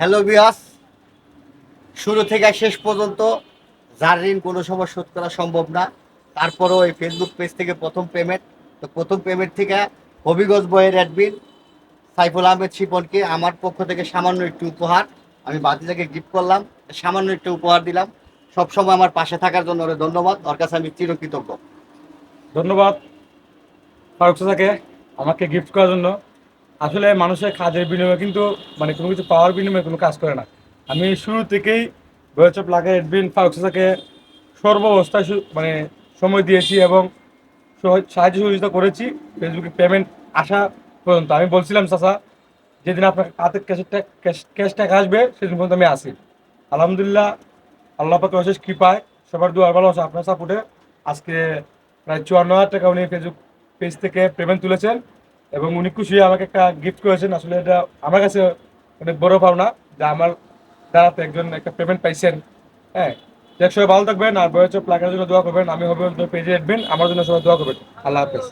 Hello বিয়াস শুরু থেকে শেষ পর্যন্ত যার ঋণ কোনো সময় শোধ করা সম্ভব না। তারপরেও এই ফেসবুক পেজ থেকে প্রথম পেমেন্ট তো প্রথম পেমেন্ট থেকে হবিগঞ্জ বইয়ের অ্যাডমিন সাইফুল আহমেদ শিপনকে আমার পক্ষ থেকে সামান্য একটি উপহার। আমি বাতিজাকে গিফট করলাম, সামান্য একটি উপহার দিলাম। সবসময় আমার পাশে থাকার জন্য ওরে ধন্যবাদ। ওর কাছে আমি চিরকৃতজ্ঞ। ধন্যবাদ। ফারুক আমাকে গিফট করার জন্য। আসলে মানুষের কাজের বিনিময়ে কিন্তু মানে কোনো কিছু পাওয়ার বিনিময়ে কোনো কাজ করে না। আমি শুরু থেকেই বয়চপ লাগে এডবিন ফারুক চাচাকে সর্বাবস্থায় সু- মানে সময় দিয়েছি এবং সাহায্য সহযোগিতা করেছি ফেসবুকে পেমেন্ট আসা পর্যন্ত। আমি বলছিলাম, চাচা, যেদিন আপনার হাতে ক্যাশের ক্যাশ টাকা আসবে, সেদিন পর্যন্ত আমি আসি আলহামদুলিল্লাহ, আল্লাহ পাকে অশেষ কৃপায় সবার দুয়ার ভালো আছে আপনার সাপোর্টে আজকে প্রায় চুয়ান্ন হাজার টাকা উনি ফেসবুক পেজ থেকে পেমেন্ট তুলেছেন। এবং উনি খুশি হয়ে আমাকে একটা গিফট করেছেন। আসলে এটা আমার কাছে অনেক বড় ভাবনা যে আমার দ্বারাতে একজন একটা পেমেন্ট পাইছেন। হ্যাঁ দেখ, সবাই ভালো থাকবেন আর বয়স প্লাকের জন্য দোয়া করবেন। আমি হবে পেজে অ্যাডমিন আমার জন্য সবাই দোয়া করবেন। আল্লাহ হাফেজ।